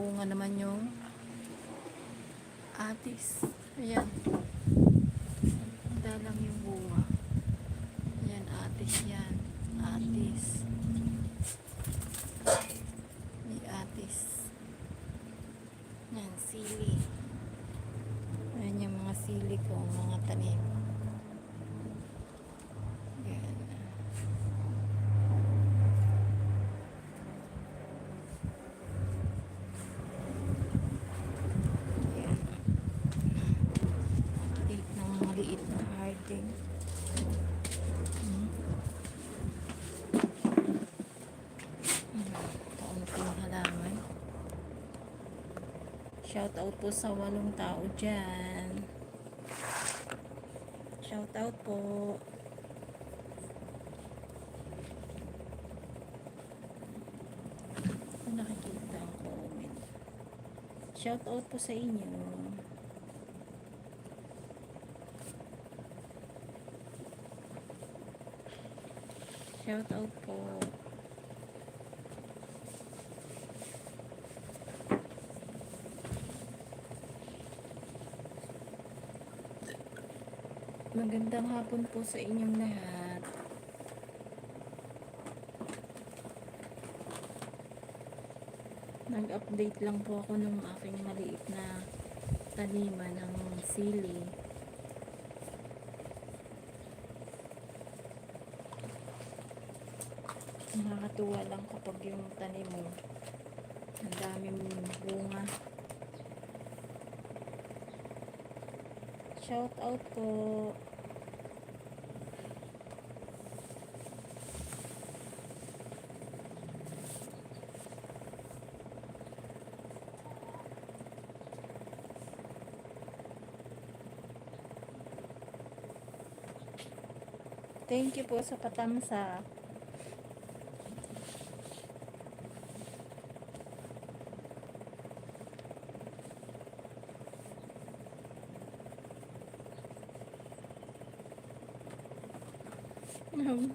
bunga naman yung atis. Ayan. Ganda lang yung bunga. Ayan, atis yan. Atis. May atis. Yan, sili. Ayan yung mga sili ko, mga tanim. Yan. Yan. Update ng maliit na harding. Hmm. Hmm, Kaunting halaman. Shout out po sa walong tao dyan. Shout out po. Kung nakikita ang comment. Shout out po sa inyo. Shout out po. Magandang hapon po sa inyong lahat. Nag-update lang po ako ng aking maliit na taniman ng sili. Nakakatuwa lang kapag yung tanim mo ang daming bunga. Shout out po. Thank you po sa patamsa. Um,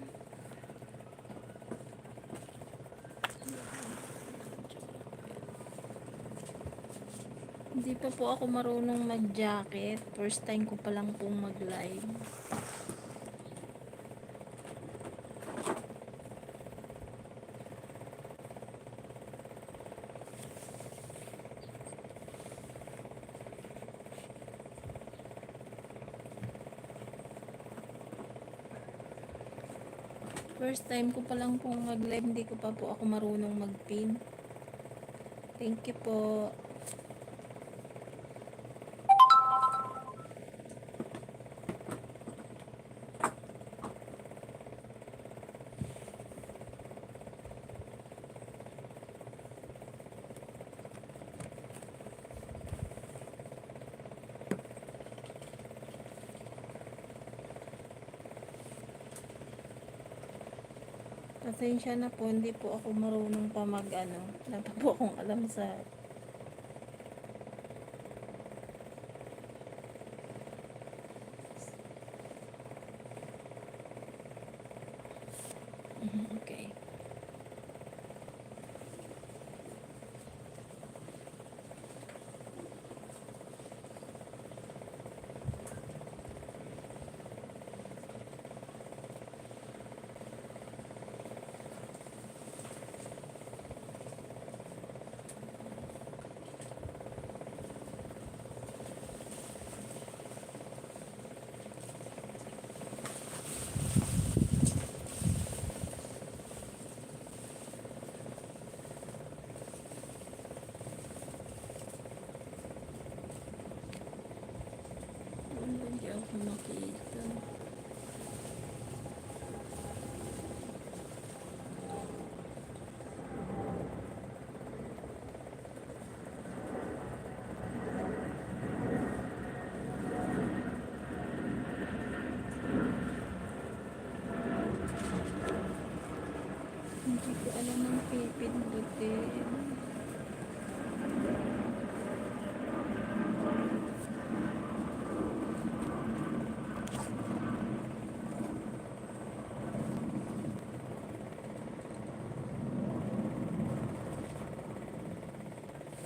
Hindi pa po ako marunong mag-jacket. First time ko pa lang pong mag-live. First time ko pa lang pong mag-live. Hindi ko pa po ako marunong mag-pin. Thank you po. Pasensya na po, hindi po ako marunong pa mag ano. Wala pa po akong alam sa Wala akong makita. Hindi ko alam ang pipindutin.